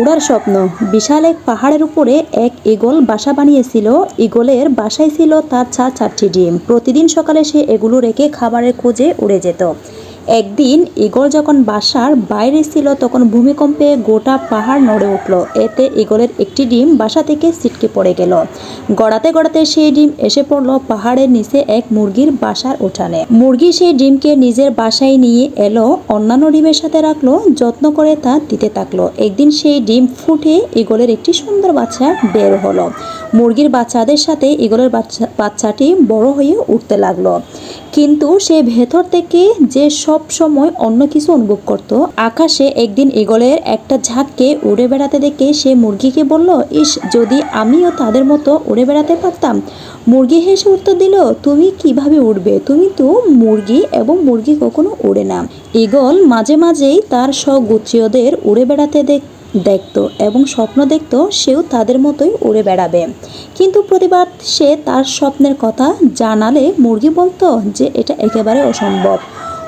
উড়ার স্বপ্ন। বিশাল এক পাহাড়ের উপরে এক ইগল বাসা বানিয়েছিল। ইগলের বাসায় ছিল তার ছা চারটি ডিম। প্রতিদিন সকালে সে এগুলো রেখে খাবারের খোঁজে উড়ে যেত। একদিন ঈগল যখন বাসার বাইরে ছিল, তখন ভূমিকম্পে গোটা পাহাড় নড়ে উঠল। এতে ঈগলের একটি ডিম বাসা থেকে ছিটকে পড়ে গেল। গড়াতে গড়াতে সেই ডিম এসে পড়ল পাহাড়ের নিচে এক মুরগির বাসার উঠানে। মুরগি সেই ডিমকে নিজের বাসায় নিয়ে এলো, অন্যান্য ডিমের সাথে রাখল, যত্ন করে তা দিতে থাকল। একদিন সেই ডিম ফুটে ঈগলের একটি সুন্দর বাচ্চা বের হলো। মুরগির বাচ্চাদের সাথে বাচ্চা, বাচ্চাটি বড় হয়ে উঠতে লাগল। কিন্তু সে ভেতর থেকে যে সব সময় অন্য কিছু অনুভব করত, আকাশে একদিন ঈগলের একটা ঝাঁককে উড়ে বেড়াতে দেখে সে মুরগিকে বলল, ইস, যদি আমিও তাদের মতো উড়ে বেড়াতে পারতাম? মুরগি হেসে উত্তর দিল, তুমি কীভাবে উড়বে? তুমি তো মুরগি এবং মুরগি কখনো উড়ে না। ঈগল মাঝে মাঝেই তার স্বগোত্রীয়দের উড়ে বেড়াতে দেখ দেখতো এবং স্বপ্ন দেখতো সেও তাদের মতোই উড়ে বেড়াবে। কিন্তু প্রতিবার সে তার স্বপ্নের কথা জানালে মুরগি বলতো যে এটা একেবারে অসম্ভব।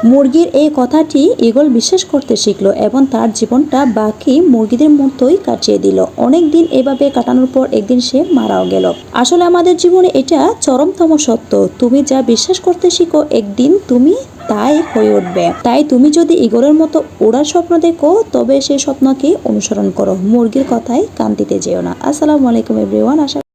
মুরগির এই কথাটি ঈগল বিশ্বাস করতে শিখলো এবং তার জীবনটা বাকি মুরগিদের মতোই কাটিয়ে দিল। অনেক দিন এভাবে কাটানোর পর একদিন সে মারাও গেল। আসলে আমাদের জীবনে এটা চরমতম সত্য। তুমি যা বিশ্বাস করতে শিখো, একদিন তুমি তাই হয়ে উঠবে। তাই তুমি যদি ইগরের মতো ওড়ার স্বপ্ন দেখো, তবে সেই স্বপ্নকে অনুসরণ করো। মুরগির কথায় কান দিতে যেও না। আসসালামু আলাইকুম এভরিওয়ান আশা